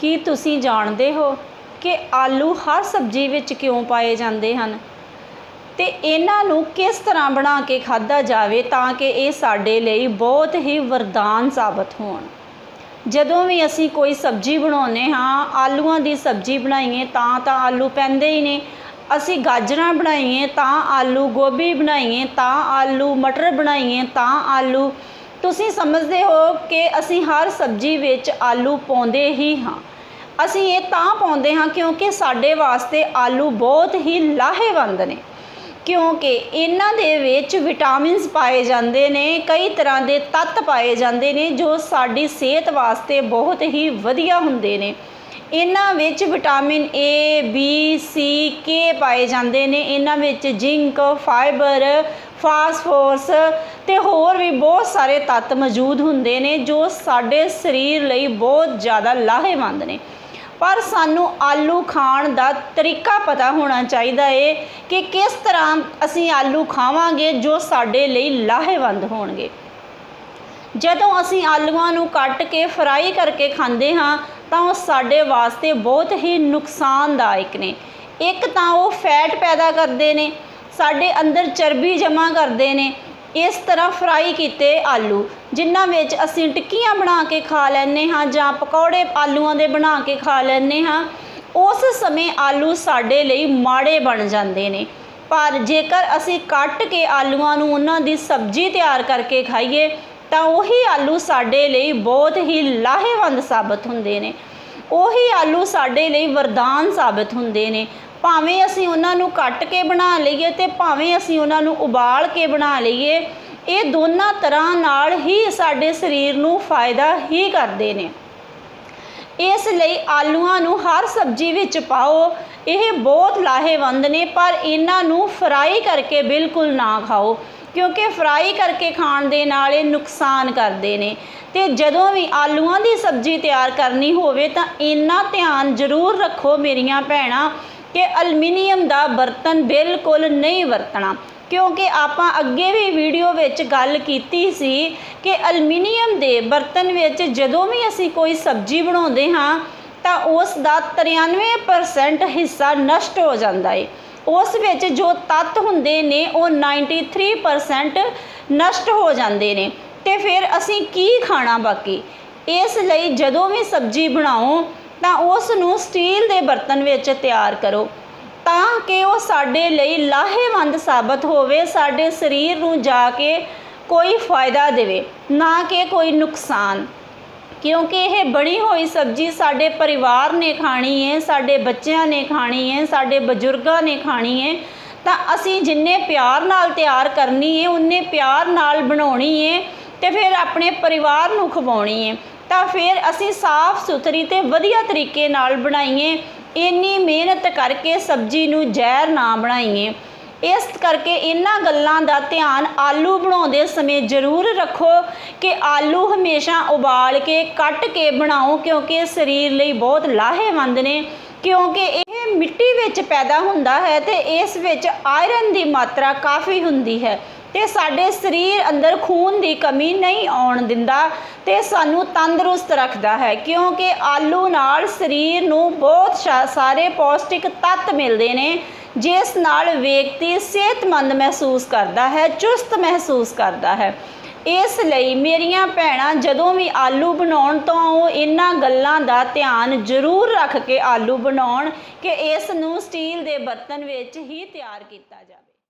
ਕੀ ਤੁਸੀਂ ਜਾਣਦੇ ਹੋ ਕਿ ਆਲੂ ਹਰ ਸਬਜ਼ੀ ਵਿੱਚ ਕਿਉਂ ਪਾਏ ਜਾਂਦੇ ਹਨ? ਤੇ ਇਹਨਾਂ ਨੂੰ ਕਿਸ ਤਰ੍ਹਾਂ ਬਣਾ ਕੇ ਖਾਧਾ ਜਾਵੇ ਤਾਂ ਕਿ ਇਹ ਸਾਡੇ ਲਈ ਬਹੁਤ ਹੀ ਵਰਦਾਨ ਸਾਬਤ ਹੋਣ? ਜਦੋਂ ਵੀ ਅਸੀਂ ਕੋਈ ਸਬਜ਼ੀ ਬਣਾਉਂਦੇ ਹਾਂ, ਆਲੂਆਂ ਦੀ ਸਬਜ਼ੀ ਬਣਾਈਏ ਤਾਂ ਤਾਂ ਆਲੂ ਪੈਂਦੇ ਹੀ ਨੇ। ਅਸੀਂ ਗਾਜਰਾਂ ਬਣਾਈਏ ਤਾਂ ਆਲੂ, ਗੋਭੀ ਬਣਾਈਏ ਤਾਂ ਆਲੂ, ਮਟਰ ਬਣਾਈਏ ਤਾਂ ਆਲੂ। ਤੁਸੀਂ ਸਮਝਦੇ ਹੋ ਕਿ ਅਸੀਂ ਹਰ ਸਬਜ਼ੀ ਵਿੱਚ ਆਲੂ ਪਾਉਂਦੇ ਹੀ ਹਾਂ। ਅਸੀਂ ਇਹ ਤਾਂ ਪਾਉਂਦੇ ਹਾਂ ਕਿਉਂਕਿ ਸਾਡੇ ਵਾਸਤੇ ਆਲੂ ਬਹੁਤ ਹੀ ਲਾਹੇਵੰਦ ਨੇ। ਕਿਉਂਕਿ ਇਹਨਾਂ ਦੇ ਵਿੱਚ ਵਿਟਾਮਿਨਸ ਪਾਏ ਜਾਂਦੇ ਨੇ, ਕਈ ਤਰ੍ਹਾਂ ਦੇ ਤੱਤ ਪਾਏ ਜਾਂਦੇ ਨੇ ਜੋ ਸਾਡੀ ਸਿਹਤ ਵਾਸਤੇ ਬਹੁਤ ਹੀ ਵਧੀਆ ਹੁੰਦੇ ਨੇ। ਇਹਨਾਂ ਵਿੱਚ ਵਿਟਾਮਿਨ ਏ ਬੀ ਸੀ ਕੇ ਪਾਏ ਜਾਂਦੇ ਨੇ। ਇਹਨਾਂ ਵਿੱਚ ਜ਼ਿੰਕ, ਫਾਈਬਰ, ਫਾਸਫੋਰਸ ਤੇ ਹੋਰ ਵੀ ਬਹੁਤ ਸਾਰੇ ਤੱਤ ਮੌਜੂਦ ਹੁੰਦੇ ਨੇ ਜੋ ਸਾਡੇ ਸਰੀਰ ਲਈ ਬਹੁਤ ਜ਼ਿਆਦਾ ਲਾਹੇਵੰਦ ਨੇ। ਪਰ ਸਾਨੂੰ ਆਲੂ ਖਾਣ ਦਾ ਤਰੀਕਾ ਪਤਾ ਹੋਣਾ ਚਾਹੀਦਾ ਏ ਕਿ ਕਿਸ ਤਰ੍ਹਾਂ ਅਸੀਂ ਆਲੂ ਖਾਵਾਂਗੇ ਜੋ ਸਾਡੇ ਲਈ ਲਾਹੇਵੰਦ ਹੋਣਗੇ। ਜਦੋਂ ਅਸੀਂ ਆਲੂਆਂ ਨੂੰ ਕੱਟ ਕੇ ਫਰਾਈ ਕਰਕੇ ਖਾਂਦੇ ਹਾਂ, ਤਾਂ ਉਹ ਸਾਡੇ ਵਾਸਤੇ ਬਹੁਤ ਹੀ ਨੁਕਸਾਨਦਾਇਕ ਨੇ। ਇੱਕ ਤਾਂ ਉਹ ਫੈਟ ਪੈਦਾ ਕਰਦੇ ਨੇ, ਸਾਡੇ ਅੰਦਰ ਚਰਬੀ ਜਮ੍ਹਾਂ ਕਰਦੇ ਨੇ ਇਸ ਤਰ੍ਹਾਂ ਫਰਾਈ ਕੀਤੇ ਆਲੂ, ਜਿਨ੍ਹਾਂ ਵਿੱਚ ਅਸੀਂ ਟਿੱਕੀਆਂ ਬਣਾ ਕੇ ਖਾ ਲੈਂਦੇ ਹਾਂ ਜਾਂ ਪਕੌੜੇ ਆਲੂਆਂ ਦੇ ਬਣਾ ਕੇ ਖਾ ਲੈਂਦੇ ਹਾਂ, ਉਸ ਸਮੇਂ ਆਲੂ ਸਾਡੇ ਲਈ ਮਾੜੇ ਬਣ ਜਾਂਦੇ ਨੇ। ਪਰ ਜੇਕਰ ਅਸੀਂ ਕੱਟ ਕੇ ਆਲੂਆਂ ਨੂੰ ਉਹਨਾਂ ਦੀ ਸਬਜ਼ੀ ਤਿਆਰ ਕਰਕੇ ਖਾਈਏ, ਤਾਂ ਉਹੀ ਆਲੂ ਸਾਡੇ ਲਈ ਬਹੁਤ ਹੀ ਲਾਹੇਵੰਦ ਸਾਬਤ ਹੁੰਦੇ ਨੇ। ਉਹੀ ਆਲੂ ਸਾਡੇ ਲਈ ਵਰਦਾਨ ਸਾਬਤ ਹੁੰਦੇ ਨੇ। ਭਾਵੇਂ ਅਸੀਂ ਉਹਨਾਂ ਨੂੰ ਕੱਟ ਕੇ ਬਣਾ ਲਈਏ ਤੇ ਭਾਵੇਂ ਅਸੀਂ ਉਹਨਾਂ ਨੂੰ ਉਬਾਲ ਕੇ ਬਣਾ ਲਈਏ, ਇਹ ਦੋਨਾਂ ਤਰ੍ਹਾਂ ਨਾਲ ਹੀ ਸਾਡੇ ਸਰੀਰ ਨੂੰ ਫਾਇਦਾ ਹੀ ਕਰਦੇ ਨੇ। ਇਸ ਲਈ ਆਲੂਆਂ ਨੂੰ ਹਰ ਸਬਜ਼ੀ ਵਿੱਚ ਪਾਓ, ਇਹ ਬਹੁਤ ਲਾਹੇਵੰਦ ਨੇ, ਪਰ ਇਹਨਾਂ ਨੂੰ ਫਰਾਈ ਕਰਕੇ ਬਿਲਕੁਲ ਨਾ ਖਾਓ, ਕਿਉਂਕਿ ਫਰਾਈ ਕਰਕੇ ਖਾਣ ਦੇ ਨਾਲ ਇਹ ਨੁਕਸਾਨ ਕਰਦੇ ਨੇ। ਤੇ ਜਦੋਂ ਵੀ ਆਲੂਆਂ ਦੀ ਸਬਜ਼ੀ ਤਿਆਰ ਕਰਨੀ ਹੋਵੇ ਤਾਂ ਇੰਨਾ ਧਿਆਨ ਜ਼ਰੂਰ ਰੱਖੋ ਮੇਰੀਆਂ ਭੈਣਾਂ ਕਿ ਅਲਮੀਨੀਅਮ ਦਾ ਬਰਤਨ ਬਿਲਕੁਲ ਨਹੀਂ ਵਰਤਣਾ। ਕਿਉਂਕਿ ਆਪਾਂ ਅੱਗੇ ਵੀ ਵੀਡੀਓ ਵਿੱਚ ਗੱਲ ਕੀਤੀ ਸੀ ਕਿ ਅਲਮੀਨੀਅਮ ਦੇ ਬਰਤਨ ਵਿੱਚ ਜਦੋਂ ਵੀ ਅਸੀਂ ਕੋਈ ਸਬਜ਼ੀ ਬਣਾਉਂਦੇ ਹਾਂ, ਤਾਂ ਉਸ ਦਾ 93% ਹਿੱਸਾ ਨਸ਼ਟ ਹੋ ਜਾਂਦਾ ਏ। ਉਸ ਵਿੱਚ ਜੋ ਤੱਤ ਹੁੰਦੇ ਨੇ, ਉਹ 93% ਨਸ਼ਟ ਹੋ ਜਾਂਦੇ ਨੇ। ਤੇ ਫਿਰ ਅਸੀਂ ਕੀ ਖਾਣਾ ਬਾਕੀ? ਇਸ ਲਈ ਜਦੋਂ ਵੀ ਸਬਜ਼ੀ ਬਣਾਓ ਤਾਂ ਉਸ ਨੂੰ ਸਟੀਲ ਦੇ ਬਰਤਨ ਵਿੱਚ ਤਿਆਰ ਕਰੋ ਤਾਂ ਕਿ ਉਹ ਸਾਡੇ ਲਈ ਲਾਹੇਵੰਦ ਸਾਬਤ ਹੋਵੇ, ਸਾਡੇ ਸਰੀਰ ਨੂੰ ਜਾ ਕੇ ਕੋਈ ਫਾਇਦਾ ਦੇਵੇ, ਨਾ ਕਿ ਕੋਈ ਨੁਕਸਾਨ। ਕਿਉਂਕਿ ਇਹ ਬਣੀ ਹੋਈ ਸਬਜ਼ੀ ਸਾਡੇ ਪਰਿਵਾਰ ਨੇ ਖਾਣੀ ਹੈ ਸਾਡੇ ਬੱਚਿਆਂ ਨੇ ਖਾਣੀ ਹੈ ਸਾਡੇ ਬਜ਼ੁਰਗਾਂ ਨੇ ਖਾਣੀ ਹੈ ਤਾਂ ਅਸੀਂ ਜਿੰਨੇ ਪਿਆਰ ਨਾਲ ਤਿਆਰ ਕਰਨੀ ਹੈ ਉਨੇ ਪਿਆਰ ਨਾਲ ਬਣਾਉਣੀ ਹੈ ਤੇ ਫਿਰ ਆਪਣੇ ਪਰਿਵਾਰ ਨੂੰ ਖਵਾਉਣੀ ਹੈ ਤਾਂ ਫਿਰ ਅਸੀਂ ਸਾਫ਼ ਸੁਥਰੀ ਤੇ ਵਧੀਆ ਤਰੀਕੇ ਨਾਲ ਬਣਾਈਏ। ਇੰਨੀ ਮਿਹਨਤ ਕਰਕੇ ਸਬਜ਼ੀ ਨੂੰ ਜ਼ਹਿਰ ਨਾ ਬਣਾਈਏ। ਇਸ ਕਰਕੇ ਇਹਨਾਂ ਗੱਲਾਂ ਦਾ ਧਿਆਨ ਆਲੂ ਬਣਾਉਂਦੇ ਸਮੇਂ ਜ਼ਰੂਰ ਰੱਖੋ ਕਿ ਆਲੂ ਹਮੇਸ਼ਾ ਉਬਾਲ ਕੇ ਕੱਟ ਕੇ ਬਣਾਓ ਕਿਉਂਕਿ ਇਹ ਸਰੀਰ ਲਈ ਬਹੁਤ ਲਾਹੇਵੰਦ ਨੇ। ਕਿਉਂਕਿ ਇਹ ਮਿੱਟੀ ਵਿੱਚ ਪੈਦਾ ਹੁੰਦਾ ਹੈ ਤੇ ਇਸ ਵਿੱਚ ਆਇਰਨ ਦੀ ਮਾਤਰਾ ਕਾਫੀ ਹੁੰਦੀ ਹੈ। ਤੇ ਸਾਡੇ ਸਰੀਰ ਅੰਦਰ ਖੂਨ ਦੀ ਕਮੀ ਨਹੀਂ ਆਉਣ ਦਿੰਦਾ ਤੇ ਸਾਨੂੰ ਤੰਦਰੁਸਤ ਰੱਖਦਾ ਹੈ, ਕਿਉਂਕਿ ਆਲੂ ਨਾਲ ਸਰੀਰ ਨੂੰ ਬਹੁਤ ਸਾਰੇ ਪੌਸ਼ਟਿਕ ਤੱਤ ਮਿਲਦੇ ਨੇ, ਜਿਸ ਨਾਲ ਵਿਅਕਤੀ ਸਿਹਤਮੰਦ ਮਹਿਸੂਸ ਕਰਦਾ ਹੈ, ਚੁਸਤ ਮਹਿਸੂਸ ਕਰਦਾ ਹੈ। ਇਸ ਲਈ ਮੇਰੀਆਂ ਭੈਣਾਂ, ਜਦੋਂ ਵੀ ਆਲੂ ਬਣਾਉਣ ਤੋਂ ਉਹ ਇਹਨਾਂ ਗੱਲਾਂ ਦਾ ਧਿਆਨ ਜ਼ਰੂਰ ਰੱਖ ਕੇ ਆਲੂ ਬਣਾਉਣ, ਕਿ ਇਸ ਨੂੰ ਸਟੀਲ ਦੇ ਬਰਤਨ ਵਿੱਚ ਹੀ ਤਿਆਰ ਕੀਤਾ ਜਾਵੇ।